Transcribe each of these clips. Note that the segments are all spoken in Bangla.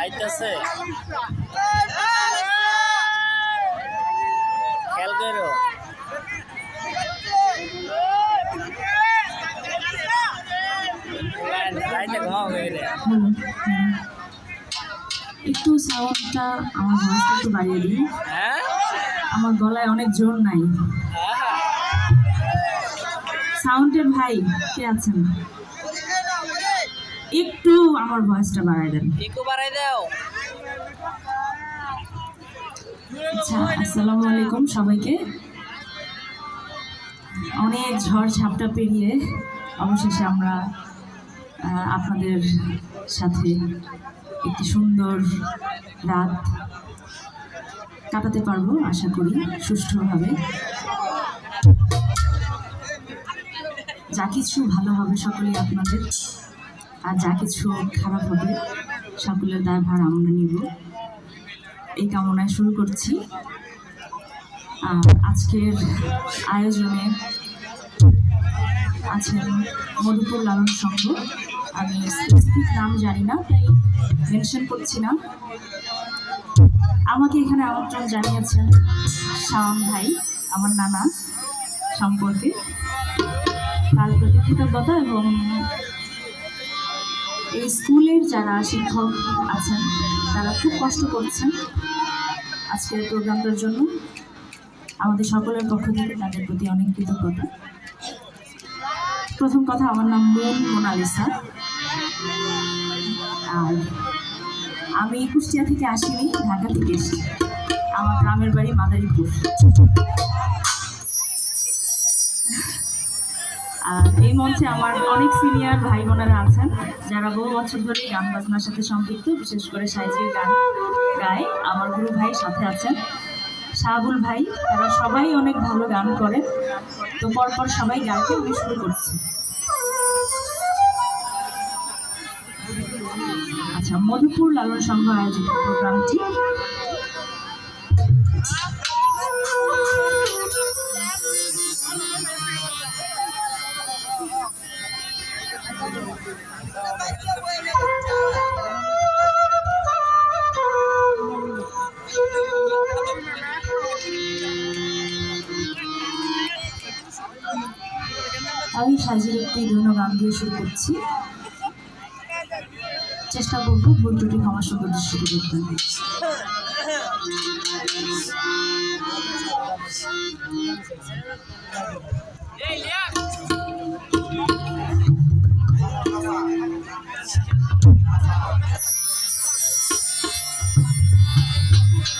আইতাছে খেয়াল করো। হ্যাঁ। একটু সাউন্ডটা আমার ভয়েসটা একটু বাড়িয়ে দিন হ্যাঁ? আমার গলায় অনেক জোর নাই। সাউন্ডের ভাই কে আছেন? একটু আমার ভয়েসটা বাড়াই দেন। একটু বাড়াই দাও। আচ্ছা আসসালামু আলাইকুম সবাইকে। অনেক ঝড় ঝাপটা পেরিয়ে অবশেষে আমরা আপনাদের সাথে একটি সুন্দর রাত কাটাতে পারব আশা করি সুষ্ঠুভাবে। যা কিছু ভালো হবে সকলেই আপনাদের আর যা কিছু খারাপ হবে সকলের দায়ভার আমরা নিব। এই কামনায় শুরু করছি। আজকের আয়োজনে আছেন মধুপুর লালন সংঘ। আমি স্পেসিফিক নাম জানি না, তাই মেনশন করছি না। আমাকে এখানে আমন্ত্রণ জানিয়েছেন শাওন ভাই, আমার নানা সম্পর্কে। তার প্রতি কৃতজ্ঞতা এবং এই স্কুলের যারা শিক্ষক আছেন, তারা খুব কষ্ট করছেন আজকের প্রোগ্রামটার জন্য। আমাদের সকলের পক্ষ থেকে তাদের প্রতি অনেক কৃতজ্ঞতা। প্রথম কথা, আমার নাম মন মোনালিসা। আর আমি কুষ্টিয়া থেকে আসিনি, ঢাকা থেকে এসেছি। আমার গ্রামের বাড়ি মাদারীপুর। এই মঞ্চে আমার অনেক সিনিয়র ভাই বোনেরা আছেন, যারা বহু বছর ধরে গান বাজনার সাথে সম্পৃক্ত, বিশেষ করে সাইজির গান গায়। আমার গুরু ভাই সাথে আছেন, শাহাবুল ভাই, তারা সবাই অনেক ভালো গান করে তো পরপর সবাই গাইতে আমি শুরু করছি। আচ্ছা মধুপুর লালন সংঘ আয়োজিত প্রোগ্রামটি আমি সাজির একটি ধন্য গান দিয়ে শুরু করছি। চেষ্টা করব ভুল ত্রুটি ক্ষমার সুন্দর দৃষ্টিতে বাস না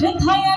真讨厌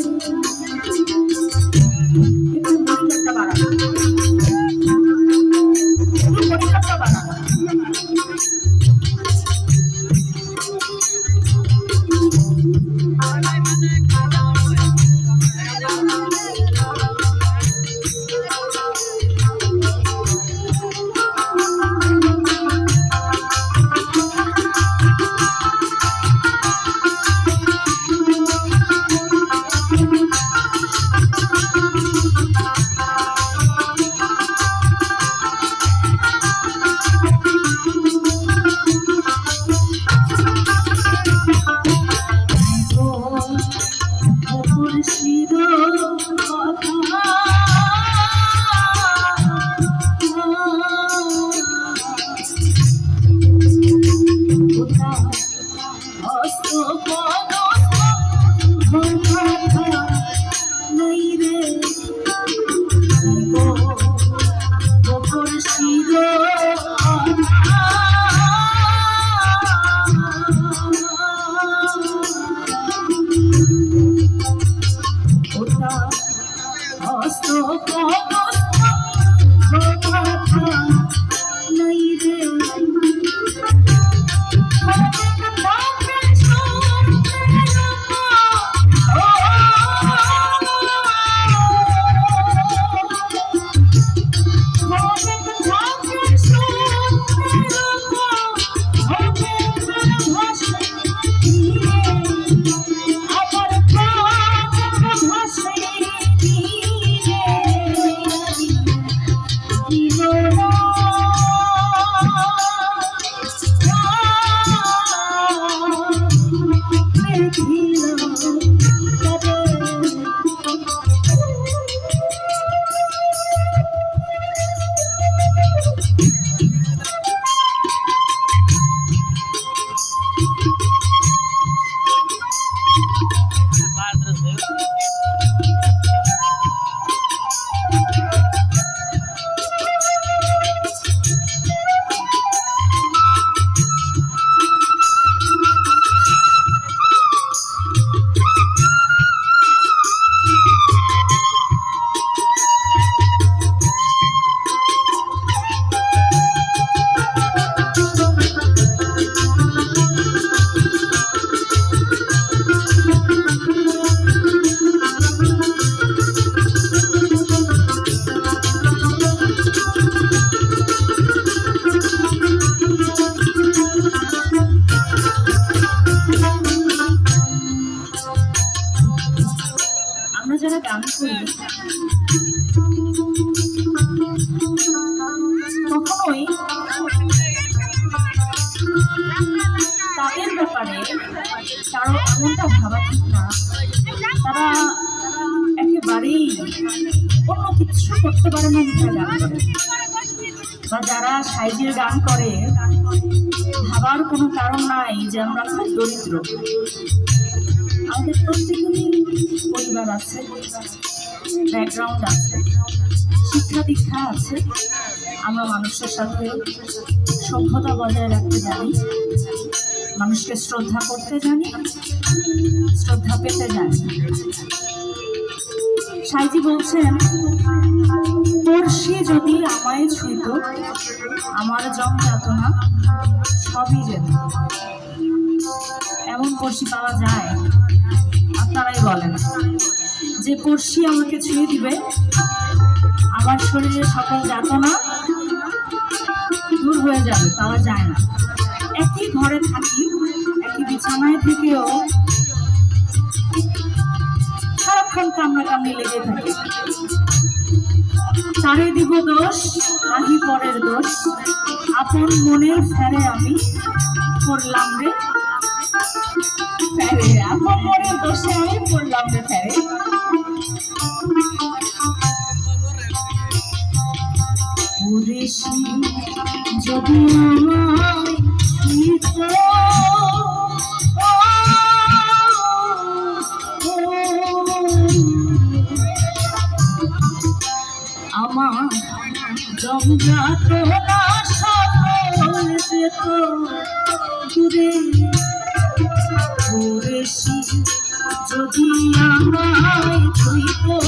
you. করতে পারে না বা যারা সাইজের গান করে, ভাবার কোনো কারণ নাই যে আমরা খুব দরিদ্র। আমাদের প্রত্যেকেরই পরিবার আছে ব্যাকগ্রাউন্ড আছে, শিক্ষা দীক্ষা আছে। আমরা মানুষের সাথে সভ্যতা বজায় রাখতে জানি, মানুষকে শ্রদ্ধা করতে জানি, শ্রদ্ধা পেতে জানি। সাইজি বলছেন পড়শি যদি আমায় ছুঁত আমার জম যাতনা সবই যেত। এমন পড়শি পাওয়া যায়, আর আপনারাই বলেন যে পড়শি আমাকে ছুঁয়ে দিবে, আমার শরীরে সকল যাতনা দূর হয়ে যাবে পাওয়া যায় না। একই ঘরে থাকি, একই বিছানায় থেকেও সারাক্ষণ কান্নি লেগে থাকে। তারে দিব দোষ, নাহি পরের দোষ। আপন মনের ফেরে আমি পড়লাম রে। ফেরে, আপন মনের দোষে আমি পড়লাম রে ফেরে। যদি আমায় পুরেশি যদি আমায় ছুঁইত জমজাত